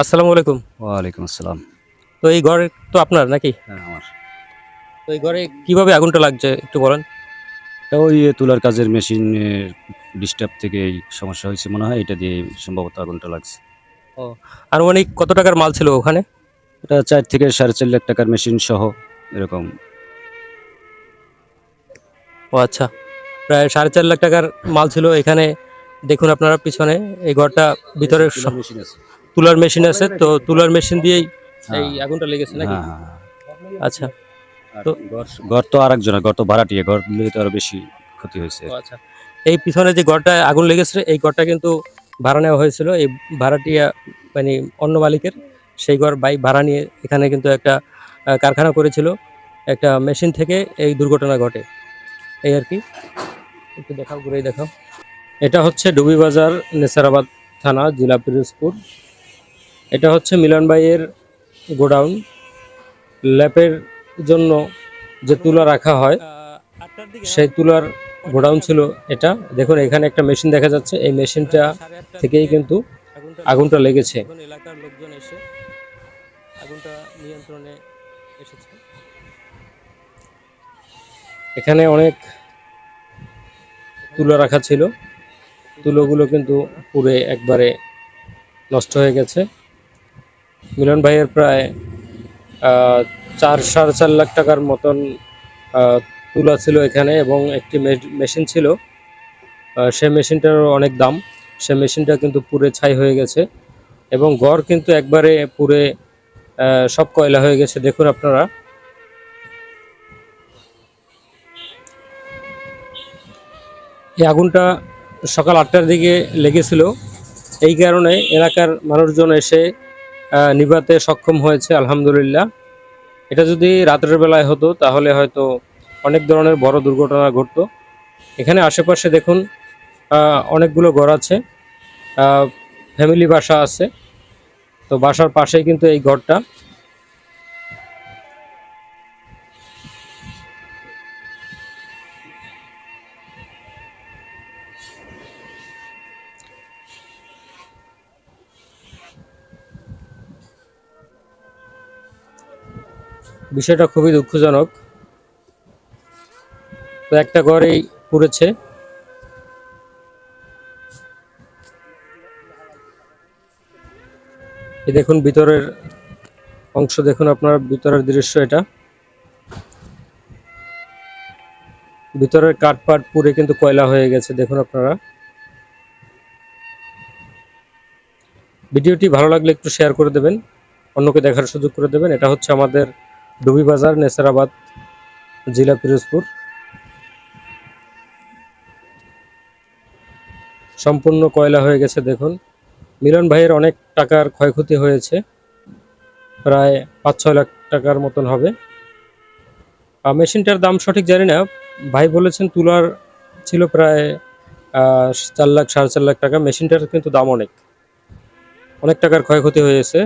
আসসালামু আলাইকুম। ওয়ালাইকুম আসসালাম। তো এই ঘর তো আপনার নাকি? হ্যাঁ আমার। তো এই ঘরে কীভাবে আগুনটা লাগছে একটু বলেন? তা ওই তুলার কাজের মেশিনের ডিস্টার্ব থেকে এই সমস্যা হয়েছে মনে হয় এটা দিয়ে সম্ভবত আগুনটা লাগছে। ও আনুমানিক কত টাকার মাল ছিল ওখানে? এটা চার থেকে সাড়ে চার লাখ টাকার মেশিন সহ এরকম। ও আচ্ছা। প্রায় সাড়ে চার লাখ টাকার মাল ছিল এখানে। দেখুন আপনারা পিছনে এই ঘরটা ভিতরে মেশিন আছে। তুলার মেশিন আছে তো তুলার মেশিন দিয়েই এই হ্যাঁ। আগুনটা লেগেছে নাকি? হ্যাঁ হ্যাঁ। আচ্ছা। তো- ঘর তো আর একজনের ঘর তো ভাড়াটিয়ে ঘর দিলে তো আরও বেশি ক্ষতি হয়েছে। আচ্ছা। এই পিছনে যে ঘরটা আগুন লেগেছে এই ঘরটা কিন্তু ভাড়া নেওয়া হয়েছিল এই ভাড়াটিয়া মানে অন্য মালিকের। সেই ঘর বাই ভাড়া নিয়ে এখানে কিন্তু একটা কারখানা করেছিল। একটা মেশিন থেকে এই দুর্ঘটনা ঘটে। এই আর কি। একটু দেখাও ঘুরেই দেখাও। এটা হচ্ছে ডুবি বাজার নেসারাবাদ থানা জেলা পিরোজপুর। এটা হচ্ছে মিলন ভাইয়ের গোডাউন। ল্যাপের জন্য যে তুলা রাখা হয়, সেই তুলার গোডাউন ছিল এটা। দেখুন, এখানে একটা মেশিন দেখা যাচ্ছে। এই মেশিনটা থেকেই কিন্তু আগুনটা লেগেছে। এলাকার লোকজন এসে আগুনটা নিয়ন্ত্রণে এসেছে এখানে অনেক তুলো রাখা ছিল। তুলোগুলো কিন্তু পুরে একবারে নষ্ট হয়ে গেছে। মিলন ভাইয়ের প্রায় চার, সাড়ে চার লাখ টাকার মতন তুলা ছিল এখানে এবং একটি মেশিন ছিল। সে মেশিনটারও অনেক দাম। সে মেশিনটা কিন্তু পুরে ছাই হয়ে গেছে এবং গড় কিন্তু একবারে পুরে সব কয়লা হয়ে গেছে। দেখুন আপনারা। এই আগুনটা সকাল আটটার দিকে লেগেছিল। এই কারণে এলাকার মানুষজন এসে নিভাতে সক্ষম হয়েছে, আলহামদুলিল্লাহ। এটা যদি রাতের বেলায় হতো, তাহলে হয়তো অনেক ধরনের বড় দুর্ঘটনা ঘটত। এখানে আশেপাশে দেখুন অনেকগুলো ঘর আছে ফ্যামিলি বাসা আছে। তো বাসার পাশেই কিন্তু এই ঘরটা। বিষয়টা খুবই দুঃখজনক। তো একটা ঘরেই পুড়েছে। এই দেখুন ভিতরের অংশ, দেখুন আপনার ভিতরের দৃশ্য এটা। ভিতরের কাঠপাট পুড়ে কিন্তু কয়লা হয়ে গেছে, দেখুন আপনারা। ভিডিওটি ভালো লাগলে একটু শেয়ার করে দেবেন, অন্যকে দেখার সুযোগ করে দেবেন। এটা হচ্ছে আমাদের ডুবি বাজার, নেসারাবাদ, জেলা পিরোজপুর। সম্পূর্ণ কয়লা হয়ে গেছে, দেখুন। মিলন ভাইয়ের অনেক টাকার ক্ষয়ক্ষতি হয়েছে। প্রায় পাঁচ ছয় লাখ টাকার মতন হবে। আর মেশিনটার দাম সঠিক জানি না। ভাই বলেছেন তুলার ছিল প্রায় চার লাখ, সাড়ে চার লাখ টাকা। মেশিনটার কিন্তু দাম অনেক। অনেক টাকার ক্ষয়ক্ষতি হয়েছে।